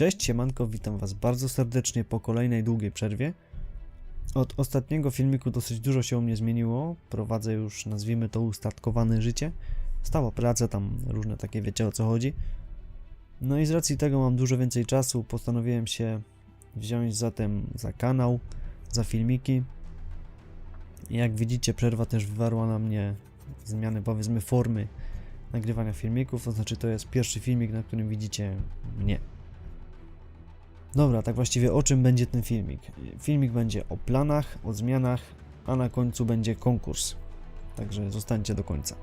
Cześć, siemanko, witam was bardzo serdecznie po kolejnej długiej przerwie. Od ostatniego filmiku dosyć dużo się u mnie zmieniło. Prowadzę już, nazwijmy to, ustatkowane życie. Stała praca, tam różne takie, wiecie o co chodzi. No i z racji tego mam dużo więcej czasu, postanowiłem się wziąć zatem za kanał, za filmiki. Jak widzicie, przerwa też wywarła na mnie zmiany, powiedzmy, formy nagrywania filmików, to znaczy to jest pierwszy filmik, na którym widzicie mnie. Dobra, tak właściwie o czym będzie ten filmik? Filmik będzie o planach, o zmianach, a na końcu będzie konkurs. Także zostańcie do końca.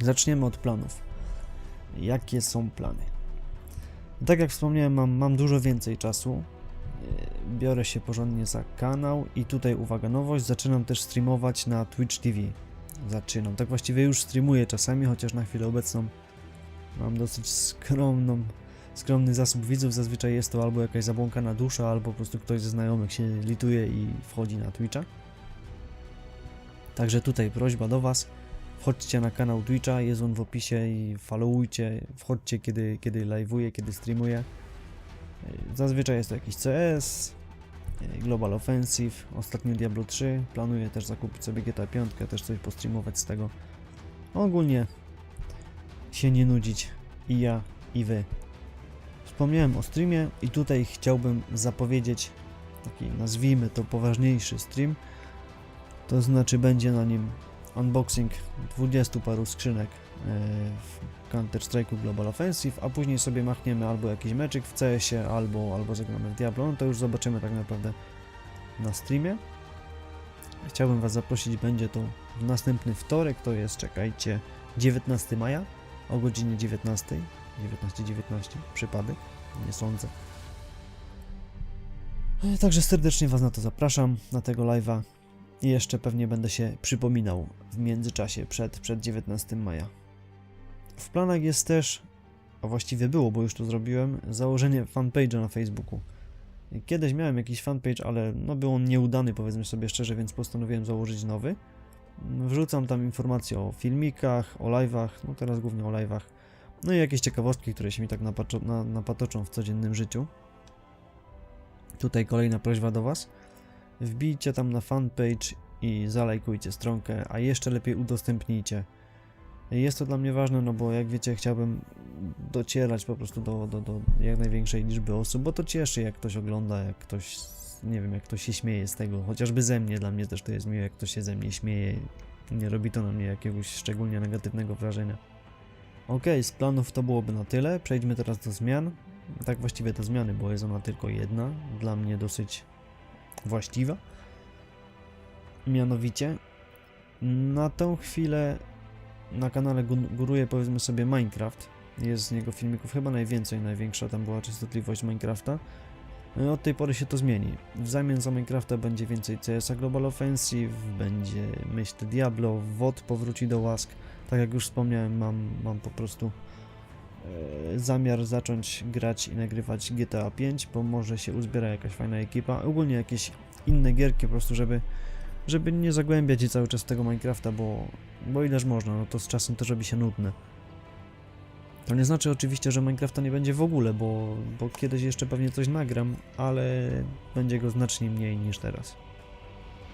Zaczniemy od planów. Jakie są plany? Tak jak wspomniałem, mam, mam dużo więcej czasu. Yy, Biorę się porządnie za kanał i tutaj uwaga, nowość, zaczynam też streamować na Twitch TV. Zaczynam. Tak właściwie już streamuję czasami, chociaż na chwilę obecną mam dosyć skromną skromny zasób widzów, zazwyczaj jest to albo jakaś zabłąkana dusza, albo po prostu ktoś ze znajomych się lituje i wchodzi na Twitcha. Także tutaj prośba do Was, wchodźcie na kanał Twitcha, jest on w opisie i followujcie, wchodźcie kiedy, kiedy live'uję, kiedy streamuję. Zazwyczaj jest to jakiś CS, Global Offensive, ostatnio Diablo 3, planuję też zakupić sobie GTA 5, też coś postreamować z tego. Ogólnie się nie nudzić i ja, i Wy. Wspomniałem o streamie i tutaj chciałbym zapowiedzieć taki, nazwijmy to, poważniejszy stream. To znaczy będzie na nim unboxing 20 paru skrzynek e, w Counter-Strike'u Global Offensive, a później sobie machniemy albo jakiś meczyk w CS-ie, albo, albo zagramy w Diablo, no to już zobaczymy tak naprawdę na streamie. Chciałbym Was zaprosić, będzie to w następny wtorek, to jest, czekajcie, 19 maja o godzinie 19. 19-19, przypadek, nie sądzę. E, Także serdecznie Was na to zapraszam, na tego live'a i jeszcze pewnie będę się przypominał w międzyczasie przed, przed 19 maja. W planach jest też, a właściwie było, bo już to zrobiłem, założenie fanpage'a na Facebooku. Kiedyś miałem jakiś fanpage, ale no był on nieudany, powiedzmy sobie szczerze, więc postanowiłem założyć nowy. Wrzucam tam informacje o filmikach, o live'ach, no teraz głównie o live'ach, no i jakieś ciekawostki, które się mi tak na, napatoczą w codziennym życiu. Tutaj kolejna prośba do Was. Wbijcie tam na fanpage i zalajkujcie stronkę, a jeszcze lepiej udostępnijcie. Jest to dla mnie ważne, no bo jak wiecie, chciałbym docierać po prostu do, do, do jak największej liczby osób, bo to cieszy, jak ktoś ogląda, jak ktoś, nie wiem, jak ktoś się śmieje z tego, chociażby ze mnie, dla mnie też to jest miłe, jak ktoś się ze mnie śmieje. Nie robi to na mnie jakiegoś szczególnie negatywnego wrażenia. Ok, z planów to byłoby na tyle. Przejdźmy teraz do zmian. Tak właściwie do zmiany, bo jest ona tylko jedna. Dla mnie dosyć właściwa. Mianowicie, na tą chwilę na kanale gó- góruje powiedzmy sobie Minecraft. Jest z niego filmików chyba najwięcej, największa tam była częstotliwość Minecrafta. Od tej pory się to zmieni. W zamian za Minecrafta będzie więcej CS Global Offensive, będzie myślę Diablo, WOD powróci do łask. Tak jak już wspomniałem, mam, mam po prostu e, zamiar zacząć grać i nagrywać GTA 5, bo może się uzbiera jakaś fajna ekipa. Ogólnie jakieś inne gierki po prostu, żeby, żeby nie zagłębiać się cały czas w tego Minecrafta, bo, bo ileż można, no to z czasem też robi się nudne. To nie znaczy oczywiście, że Minecrafta nie będzie w ogóle, bo, bo kiedyś jeszcze pewnie coś nagram, ale będzie go znacznie mniej niż teraz.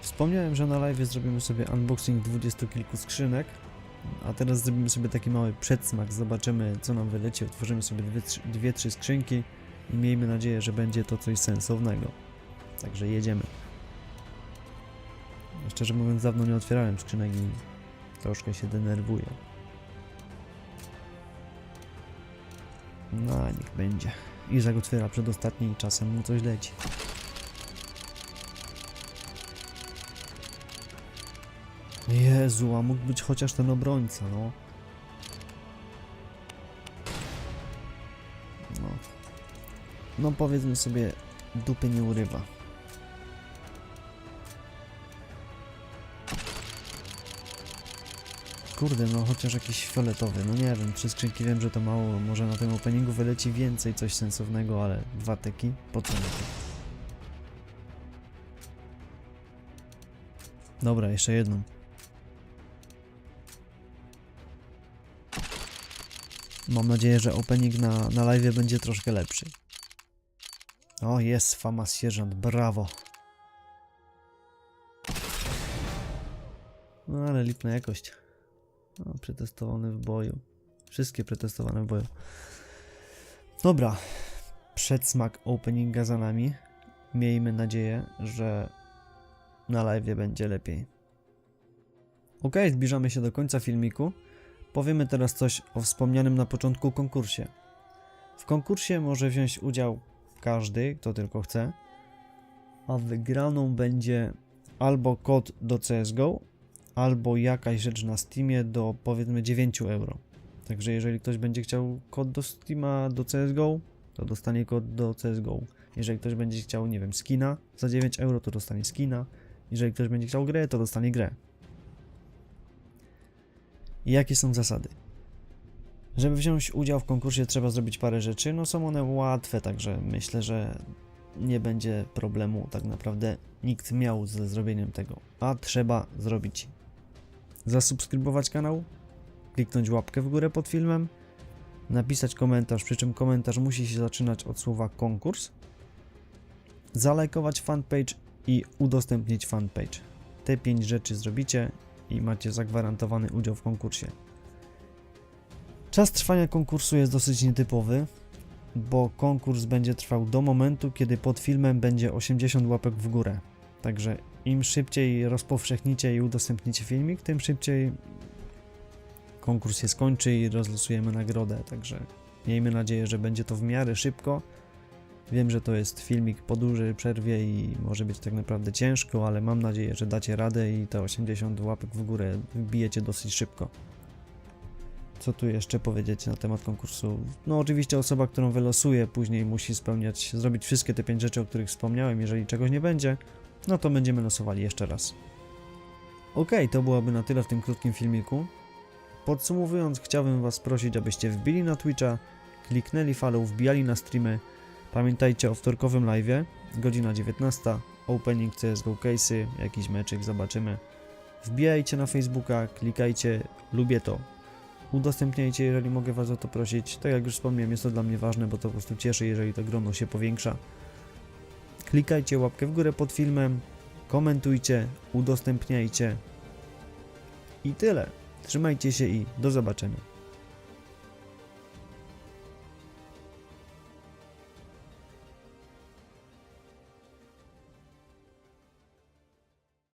Wspomniałem, że na live zrobimy sobie unboxing dwudziestu kilku skrzynek, a teraz zrobimy sobie taki mały przedsmak, zobaczymy co nam wyleci, otworzymy sobie dwie, trzy- dwie, trzy skrzynki i miejmy nadzieję, że będzie to coś sensownego. Także jedziemy. Szczerze mówiąc, dawno nie otwierałem skrzynek i troszkę się denerwuję. No, niech będzie. Izak otwiera przedostatni i czasem mu coś leci. Jezu, a mógł być chociaż ten obrońca, no. No. No powiedzmy sobie, dupy nie urywa. Kurde, no chociaż jakiś fioletowy, no nie wiem, trzy skrzynki wiem, że to mało, może na tym openingu wyleci więcej, coś sensownego, ale dwa teki, po co? Dobra, jeszcze jedną. Mam nadzieję, że opening na, na live będzie troszkę lepszy. O, jest Famas Sierżant, brawo. No ale lipna jakość. No, przetestowany w boju. Wszystkie przetestowane w boju. Dobra. Przedsmak openinga za nami. Miejmy nadzieję, że na live będzie lepiej. Ok, zbliżamy się do końca filmiku. Powiemy teraz coś o wspomnianym na początku konkursie. W konkursie może wziąć udział każdy, kto tylko chce, a wygraną będzie albo kod do CSGO, albo jakaś rzecz na Steamie do powiedzmy 9 euro. Także jeżeli ktoś będzie chciał kod do Steama do CSGO, to dostanie kod do CSGO. Jeżeli ktoś będzie chciał, nie wiem, skina za 9 euro, to dostanie skina. Jeżeli ktoś będzie chciał grę, to dostanie grę. I jakie są zasady? Żeby wziąć udział w konkursie trzeba zrobić parę rzeczy, no są one łatwe, także myślę, że nie będzie problemu tak naprawdę nikt miał ze zrobieniem tego. A trzeba zrobić zasubskrybować kanał, kliknąć łapkę w górę pod filmem, napisać komentarz, przy czym komentarz musi się zaczynać od słowa konkurs, zalajkować fanpage i udostępnić fanpage. Te pięć rzeczy zrobicie i macie zagwarantowany udział w konkursie. Czas trwania konkursu jest dosyć nietypowy, bo konkurs będzie trwał do momentu, kiedy pod filmem będzie 80 łapek w górę. Także im szybciej rozpowszechnicie i udostępnicie filmik, tym szybciej konkurs się skończy i rozlosujemy nagrodę. Także miejmy nadzieję, że będzie to w miarę szybko. Wiem, że to jest filmik po dużej przerwie i może być tak naprawdę ciężko, ale mam nadzieję, że dacie radę i te 80 łapek w górę wbijecie dosyć szybko. Co tu jeszcze powiedzieć na temat konkursu? No oczywiście osoba, którą wylosuję później musi spełniać, zrobić wszystkie te pięć rzeczy, o których wspomniałem. Jeżeli czegoś nie będzie, no to będziemy losowali jeszcze raz. Ok, to byłoby na tyle w tym krótkim filmiku. Podsumowując, chciałbym Was prosić, abyście wbili na Twitcha, kliknęli follow, wbijali na streamy. Pamiętajcie o wtorkowym live'ie, godzina 19, opening CSGO case'y, jakiś meczyk, zobaczymy. Wbijajcie na Facebooka, klikajcie, lubię to. Udostępniajcie, jeżeli mogę Was o to prosić. Tak jak już wspomniałem, jest to dla mnie ważne, bo to po prostu cieszy, jeżeli to grono się powiększa. Klikajcie łapkę w górę pod filmem, komentujcie, udostępniajcie. I tyle. Trzymajcie się i do zobaczenia.